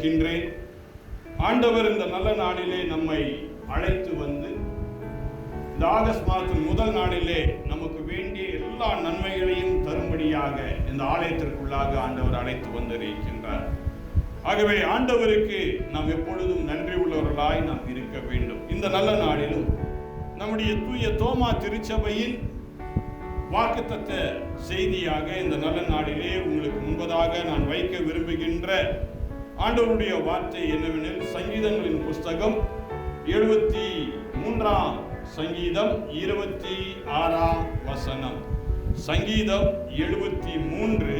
இருக்கின்றேன். ஆண்டவர் இந்த நல்ல நாளிலே நம்மை அழைத்து வந்து இந்த ஆகஸ்ட் மாதத்தின் முதல் நாளிலே நமக்கு வேண்டிய எல்லா நன்மைகளையும் தரும்படியாக இந்த ஆலயத்திற்குள்ளாக ஆண்டவர் அழைத்து வந்திருக்கின்றார். ஆகவே ஆண்டவருக்கு நாம் எப்பொழுதும் நன்றி உள்ளவர்களாய் நாம் இருக்க வேண்டும். இந்த நல்ல நாளிலும் நம்முடைய தூய தோமா திருச்சபையின் வாக்குத்தத்த செய்தியாக இந்த நல்ல நாளிலே உங்களுக்கு முன்பதாக நான் வைக்க விரும்புகின்ற ஆண்டவருடைய வார்த்தை என்னவெனில் சங்கீதங்களின் புஸ்தகம் எழுபத்தி மூன்றாம் சங்கீதம் இருபத்தி ஆறாம் வசனம். சங்கீதம் எழுபத்தி மூன்று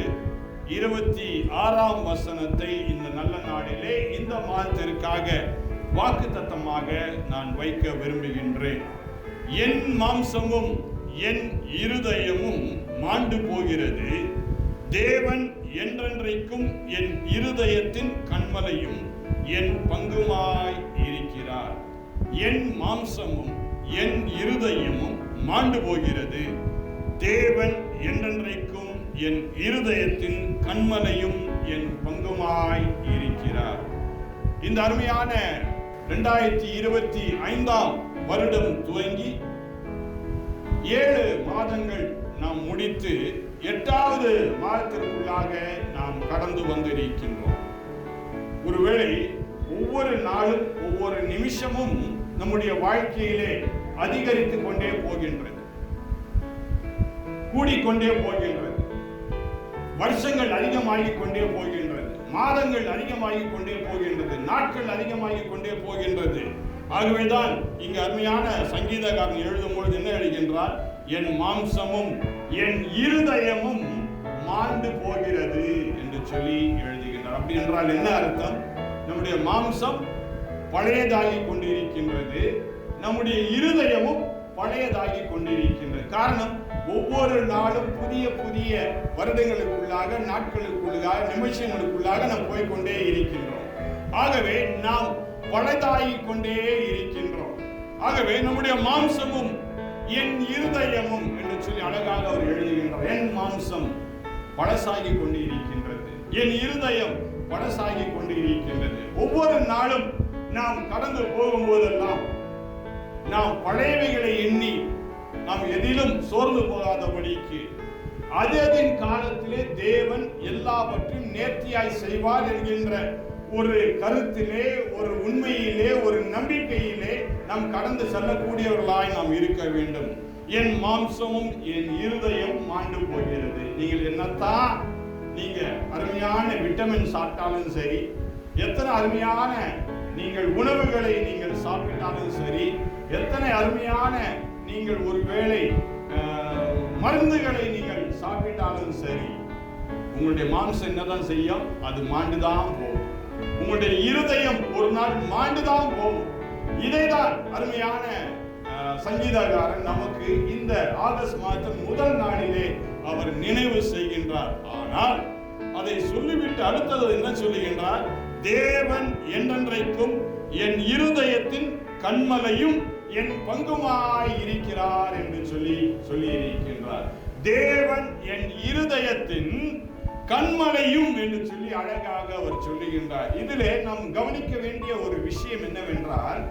இருபத்தி ஆறாம் வசனத்தை இந்த நல்ல நாளிலே இந்த மாதத்திற்காக வாக்குத்தத்தமாக நான் வைக்க விரும்புகின்றேன். என் மாம்சமும் என் இருதயமும் மாண்டு போகிறது. தேவன் என்றென்றைக்கும் என் இருதயத்தின் கண்மலையும் என் பங்குமாய் இருக்கிறார். என் மாம்சமும் என் இருதயமும் மாண்டு போகிறது. தேவன் என்றென்றைக்கும் என் இருதயத்தின் கண்மலையும் என் பங்குமாய் இருக்கிறார். இந்த அருமையான இரண்டாயிரத்தி இருபத்தி ஐந்தாம் வருடம் துவங்கி ஏழு மாதங்கள் நாம் முடித்து எட்டாம் மாதத்திற்குள்ளாக நாம் கடந்து வந்திருக்கின்றோம். ஒருவேளை ஒவ்வொரு நாளும் ஒவ்வொரு நிமிஷமும் நம்முடைய வாழ்க்கையிலே அதிகரித்து கொண்டே போகின்றது. கூடிக்கொண்டே போகின்றது. வருஷங்கள் அதிகமாகிக் கொண்டே போகின்றது. மாதங்கள் அதிகமாகிக் கொண்டே போகின்றது. நாட்கள் அதிகமாகிக் கொண்டே போகின்றது. ஆகவேதான் இங்கு அருமையான சங்கீதக்காரன் எழுதும் பொழுது என்ன எழுகின்றார் என் மாம்சமும் என் இருதயமும் மாண்டு போகிறது என்று சொல்லி எழுதுகின்றார். அப்படி என்றால் என்ன அர்த்தம்? நம்முடைய மாம்சம் பழையதாகி கொண்டிருக்கின்றது. நம்முடைய இருதயமும் பழையதாகி கொண்டிருக்கின்றது. காரணம் ஒவ்வொரு நாளும் புதிய புதிய வருடங்களுக்குள்ளாக நாட்களுக்குள்ளாக நிமிஷங்களுக்குள்ளாக நாம் போய்க்கொண்டே இருக்கின்றோம். ஆகவே நாம் பழைதாகி கொண்டே இருக்கின்றோம். ஆகவே நம்முடைய மாம்சமும் என் இருதயமும் என்று சொல்லி அழகாக அவர் எழுதுகின்றார். என் மாம்சம். பழசாகி கொண்டு இருக்கின்றது என் இருதயம் பழசாகி கொண்டு இருக்கின்றது ஒவ்வொரு நாளும் நாம் கடந்து போகும்போதெல்லாம் நாம் பழையவைகளை எண்ணி நாம் எதிலும் சோர்ந்து போகாதபடிக்கு அதன் காலத்திலே தேவன் எல்லாவற்றையும் நேர்த்தியாய் செய்வார் என்கின்ற ஒரு கருத்திலே ஒரு உண்மையிலே ஒரு நம்பிக்கையிலே நாம் கடந்து செல்லக்கூடியவர்களாய் நாம் இருக்க வேண்டும். என் மாம்சமும் என் இருதயம் மாண்டு போகிறது. நீங்கள் என்னத்தான் நீங்க அருமையான விட்டமின் சாப்பிட்டாலும் சரி எத்தனை அருமையான நீங்கள் உணவுகளை நீங்கள் சாப்பிட்டாலும் சரி எத்தனை அருமையான நீங்கள் ஒருவேளை மருந்துகளை நீங்கள் சாப்பிட்டாலும் சரி உங்களுடைய மாம்சம் என்னதான் செய்யும்? அது மாண்டுதான் போகும். உங்களுடைய இருதயம் ஒரு நாள் மாண்டுதான் போகும். இதைதான் அருமையான சங்கீதக்காரன் நமக்கு இந்த ஆகஸ்ட் மாதம் முதல் நாளிலே அவர் நினைவு செய்கின்றார். ஆனால் அதை சொல்லிவிட்டு அடுத்தது என்ன சொல்லுகின்றார்? தேவன் என்றென்றைக்கும் என் இருதயத்தின் கண்மலையும் என் பங்குமாய் இருக்கிறார் என்று சொல்லி சொல்லி இருக்கின்றார் தேவன் என் இருதயத்தின் கண்மலையும் என்று சொல்லி அழகாக அவர் சொல்லுகின்றார். இதிலே நாம் கவனிக்க வேண்டிய ஒரு விஷயம் என்னவென்றால்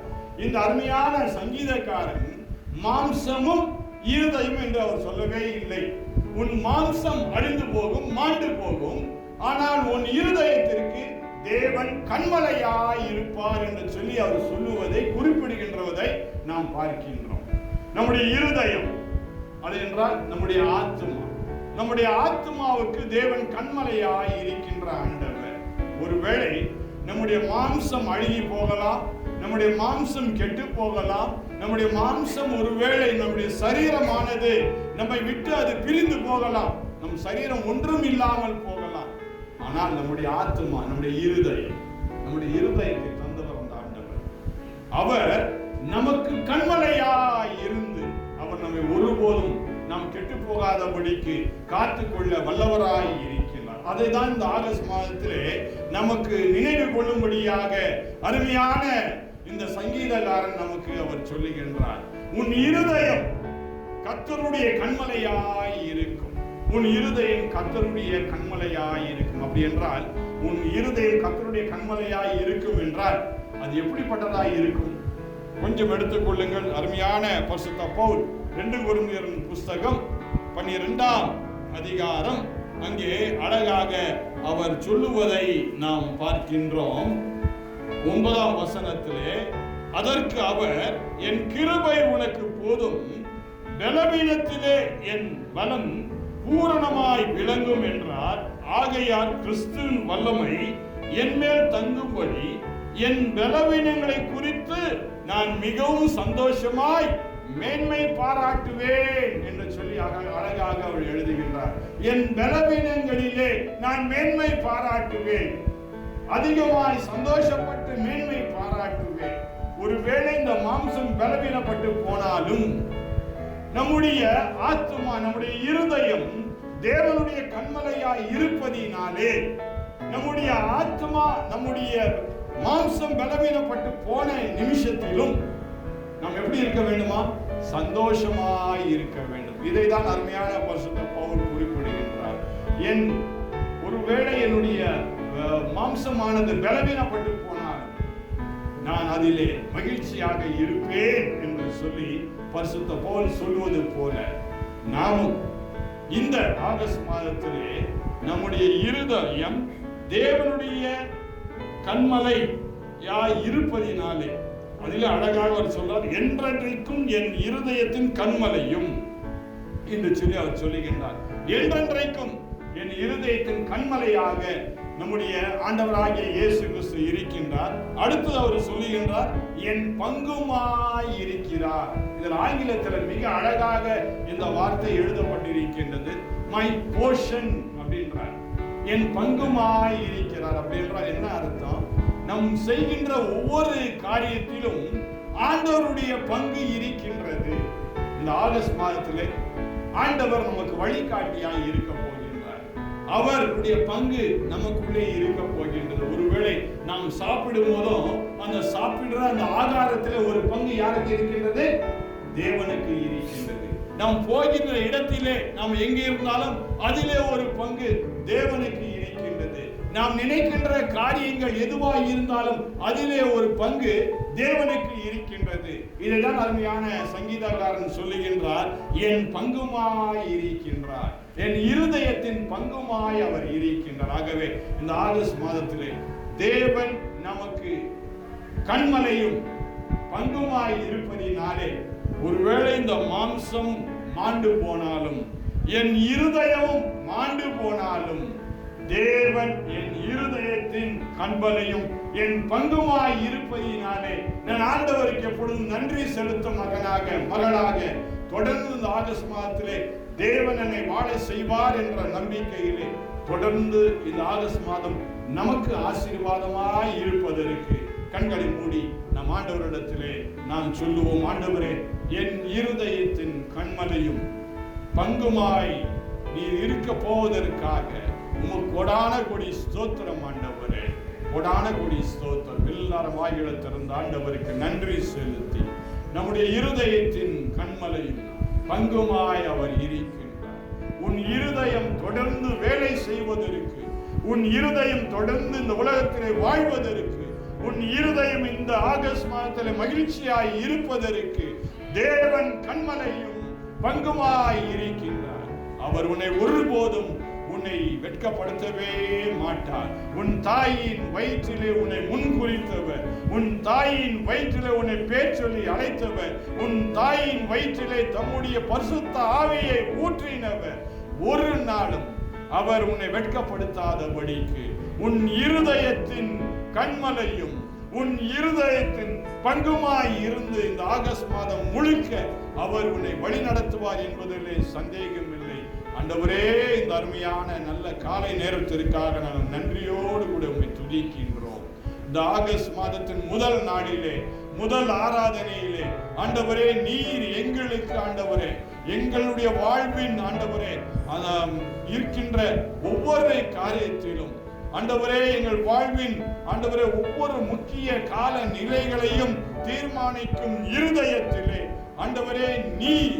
இந்த அருமையான சங்கீதக்காரன் மாம்சமும் இருதயம் என்று அவர் சொல்லவே இல்லை. உன் மாம்சம் அழிந்து போகும் மாண்டு போகும். ஆனால் உன் இருதயத்திற்கு தேவன் கண்மலையாய் இருப்பார் என்று சொல்லி அவர் சொல்லுவதை குறிப்பிடுகின்றதை நாம் பார்க்கின்றோம். நம்முடைய இருதயம் அது என்றால் நம்முடைய ஆத்மா நம்முடைய ஆத்மாவுக்கு தேவன் கண்மலையாய் இருக்கின்ற ஆண்டவர். ஒருவேளை நம்முடைய மாம்சம் அழுகி போகலாம் நம்முடைய மாம்சம் கெட்டு போகலாம். நம்முடைய மாம்சம் ஒருவேளை நம்முடைய சரீரமானது நம்மை விட்டு அது பிரிந்து போகலாம். நம் சரீரம் ஒன்றும் இல்லாமல் போகலாம். ஆனால் நம்முடைய ஆத்மா நம்முடைய இருதயம் நம்முடைய இருதயத்தை தந்தவர் அந்த ஆண்டவர். அவர் நமக்கு கண்மலையாய் இருந்து அவர் நம்மை ஒருபோதும் நாம் கெட்டு போகாதபடிக்கு காத்துக்கொள்ள வல்லவராய் இருக்கிறார். அதை தான் இந்த ஆகஸ்ட் மாதத்திலே நமக்கு நினைவு கொள்ளும்படியாக அருமையான இந்த சங்கீதக்காரன் நமக்கு அவர் சொல்லுகின்றார் உன் இருதயம் கத்தருடைய கண்மலையாய் இருக்கும். உன் இருதயம் கத்தருடைய கண்மலையாய் இருக்கும். அப்படி என்றால் உன் இருதயம் கத்தருடைய கண்மலையாய் இருக்கும் என்றால் அது எப்படிப்பட்டதாய் இருக்கும்? கொஞ்சம் எடுத்துக்கொள்ளுங்கள் அருமையான பரிசுத்த பவுல் ரெண்டு குருமியரின் புஸ்தகம் பன்னிரெண்டாம் அதிகாரம். அங்கே அழகாக அவர் சொல்லுவதை நாம் பார்க்கின்றோம். ஒன்பதாம் வசனத்திலே அதற்கு அவர் என் கிருபை உனக்கு போதும். பலவீனத்திலே என் பலம் பூரணமாய் விளங்கும் என்றார். ஆகையால் கிறிஸ்துவின் வல்லமை என் மேல் தங்கும்படி என் பலவீனங்களை குறித்து நான் மிகவும் சந்தோஷமாய் மேன்மை பாராட்டுவேன் என்று சொல்லி அழகாக அவர் எழுதுகின்றார். என் பலவீனங்களிலே நான் மேன்மை பாராட்டுவேன். அதிகமாய் சந்தோஷப்பட்டு மேன்மை பாராட்டுவேன். ஒருவேளை இந்த மாம்சம் பலவீனப்பட்டு போனாலும் நம்முடைய ஆத்மா நம்முடைய இருதயம் தேவனுடைய கண்மலையாய் இருப்பதினாலே நம்முடைய ஆத்மா நம்முடைய மாம்சம் பலவீனப்பட்டு போன நிமிஷத்திலும் நாம் எப்படி இருக்க வேண்டுமா? சந்தோஷமாய் இருக்க வேண்டும். இதை தான் அருமையான பரிசுத்த பவுல் குறிப்பிடுகின்றார். என் ஒருவேளை என்னுடைய மாம்சமானது பலவீனப்பட்டு போனால் நான் அதிலே மகிழ்ச்சியாக இருப்பேன் என்று சொல்லி பரிசுத்த போல் சொல்வது போல நாமும் இந்த ஆகஸ்ட் மாதத்திலே நம்முடைய இருதயம் தேவனுடைய கண்மலை யாய் இருப்பதினாலே அதில் அழகாக அவர் சொல்றார் என்றென்றைக்கும் என் இருதயத்தின் கண்மலையும் என்று சொல்லி அவர் சொல்லுகின்றார். என்றென்றைக்கும் என் இருதயத்தின் கண்மலையாக நம்முடைய ஆண்டவராகிய இயேசு கிறிஸ்து இருக்கின்றார். அடுத்து அவர் சொல்லுகின்றார் என் பங்குமாய் இருக்கிறார். இதில் ஆங்கிலத்தில் மிக அழகாக இந்த வார்த்தை எழுதப்பட்டிருக்கின்றது. மை போர்ஷன் அப்படின்றார். என் பங்குமாய் இருக்கிறார் அப்படின்றார். என்ன அர்த்தம்? நம் செய்கின்ற ஒவ்வொரு காரியத்திலும் ஆண்டவருடைய பங்கு இருக்கின்றது. இந்த ஆகஸ்ட் மாதத்திலே ஆண்டவர் நமக்கு வழிகாட்டியாய் இருக்க அவருடைய பங்கு நமக்குள்ளே இருக்க போகின்றது. ஒருவேளை நாம் சாப்பிடும் போதும் அந்த சாப்பிடுற அந்த ஆகாரத்தில் ஒரு பங்கு யாருக்கு இருக்கின்றது? தேவனுக்கு இருக்கின்றது. நாம் போகின்ற இடத்திலே நாம் எங்கே இருந்தாலும் அதிலே ஒரு பங்கு தேவனுக்கு இருக்கின்றது. நாம் நினைக்கின்ற காரியங்கள் எதுவாக இருந்தாலும் அதிலே ஒரு பங்கு தேவனுக்கு இருக்கின்றது. இதைதான் அருமையான சங்கீதக்காரன் சொல்லுகின்றார் என் பங்குமாய் இருக்கின்றார். என் இருதயத்தின் பங்குமாய் அவர் இருக்கின்றார். ஆகவே இந்த ஆகஸ்ட் மாதத்திலே தேவன் நமக்கு கண்மலையும் பங்குமாய் இருப்பதினாலே ஒருவேளை இந்த மாம்சம் மாண்டு போனாலும் என் இருதயமும் மாண்டு போனாலும் தேவன் என் இருதயத்தின் கண்பலையும் என் பங்குமாய் இருப்பதினாலே நான் ஆண்டவருக்கு எப்பொழுதும் நன்றி செலுத்தும் மகனாக மகளாக. தொடர்ந்து இந்த ஆகஸ்ட் மாதத்திலே தேவன் என்னை வாழ செய்வார் என்ற நம்பிக்கையிலே தொடர்ந்து இந்த ஆகஸ்ட் மாதம் நமக்கு ஆசீர்வாதமாய் இருப்பதற்கு கண்களை மூடி நம் ஆண்டவரிடத்திலே நாம் சொல்லுவோம் ஆண்டவரே என் இருதயத்தின் கண்மலையும் பங்குமாய் நீ இருக்க போவதற்காக உமக்கு கொடான கொடி ஸ்தோத்திரம் ஆண்டவர். உடான கூடி ஸ்தோத்திரம் எல்லாரும் வாயில திறந்த ஆண்டவருக்கு நன்றி செலுத்தி நம்முடைய இருதயத்தின் கண்மலையும் பங்குமாய் அவர் இருக்கின்றார். உன் இருதயம் தொடர்ந்து வேலை செய்வதற்கு உன் இருதயம் தொடர்ந்து இந்த உலகத்திலே வாழ்வதற்கு உன் இருதயம் இந்த ஆகஸ்ட் மாதத்தில் மகிழ்ச்சியாய் இருப்பதற்கு தேவன் கண்மலையும் பங்குமாய் இருக்கின்றார். அவர் உன்னை ஒருபோதும் உன்னை வெட்கப்படுத்தவே மாட்டார். உன் தாயின் வயிற்றிலே உன்னை முன்குறித்தவர். உன் தாயின் வயிற்றிலே உன்னை பேர் சொல்லி அழைத்தவர். உன் தாயின் வயிற்றிலே தம்முடைய பரிசுத்த ஆவியை ஊற்றினவர். ஒரு நாளும் அவர் உன்னை வெட்கப்படுத்தாதபடிக்கு உன் இருதயத்தின் கண்மலையும் உன் இருதயத்தின் பங்குமாய் இருந்து இந்த ஆகஸ்ட் மாதம் முழுக்க அவர் உன்னை வழி நடத்துவார் என்பதிலே சந்தேகம் இல்லை ஆண்டவரே இந்த அருமையான நல்ல காலை நேரத்திற்காக நான் நன்றியோடு கூட உண்மை துதிக்கின்றோம். இந்த ஆகஸ்ட் மாதத்தின் முதல் நாளிலே முதல் ஆராதனையிலே ஆண்டவரே நீர் எங்களுக்கு ஆண்டவரே எங்களுடைய வாழ்வின் ஆண்டவரே இருக்கின்ற ஒவ்வொரு காரியத்திலும். ஆண்டவரே எங்கள் வாழ்வின் ஆண்டவரே ஒவ்வொரு முக்கிய கால நிலைகளையும் தீர்மானிக்கும் இருதயத்திலே ஆண்டவரே நீர்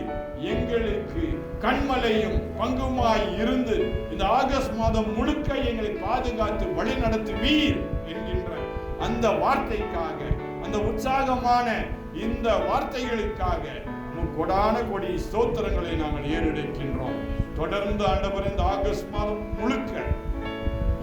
எங்களுக்கு கண்மலையும் பங்குமாய் இருந்து இந்த ஆகஸ்ட் மாதம் முழுக்க எங்களை பாதுகாத்து வழி நடத்துவீர் என்கின்ற அந்த வார்த்தைக்காக அந்த உற்சாகமான இந்த வார்த்தைகளுக்காக கொடான கொடி ஸ்தோத்திரங்களை நாங்கள் ஏறெடுக்கின்றோம். தொடர்ந்து ஆண்டவர் இந்த ஆகஸ்ட் மாதம் முழுக்க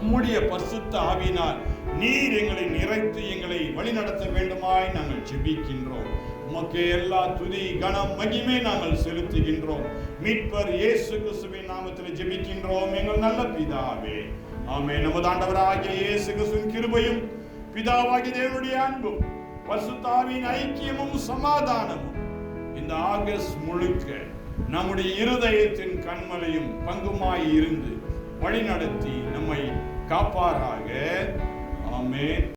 உம்முடைய பரிசுத்த ஆவினால் நீர் எங்களை நிறைத்து எங்களை வழிநடத்த வேண்டுமாய் நாங்கள் ஜெபிக்கின்றோம். உமக்கு எல்லா துதி கனம் மகிமை நாங்கள் செலுத்துகின்றோம். மீட்பர் இயேசு கிறிஸ்துவின் நாமத்தில் ஜெபிக்கின்றோம். எங்கள் நல்ல பிதாவே. ஆமே நமது ஆண்டவராகிய இயேசு கிறிஸ்துவின் கிருபையும் பிதாவாகிய தேவனுடைய அன்பும் பசுத்தாவின் ஐக்கியமும் சமாதானமும் இந்த ஆகஸ்ட் முழுக்க நம்முடைய இருதயத்தின் கண்மலையும் பங்குமாய் இருந்து வழிநடத்தி நம்மை காப்பாராக.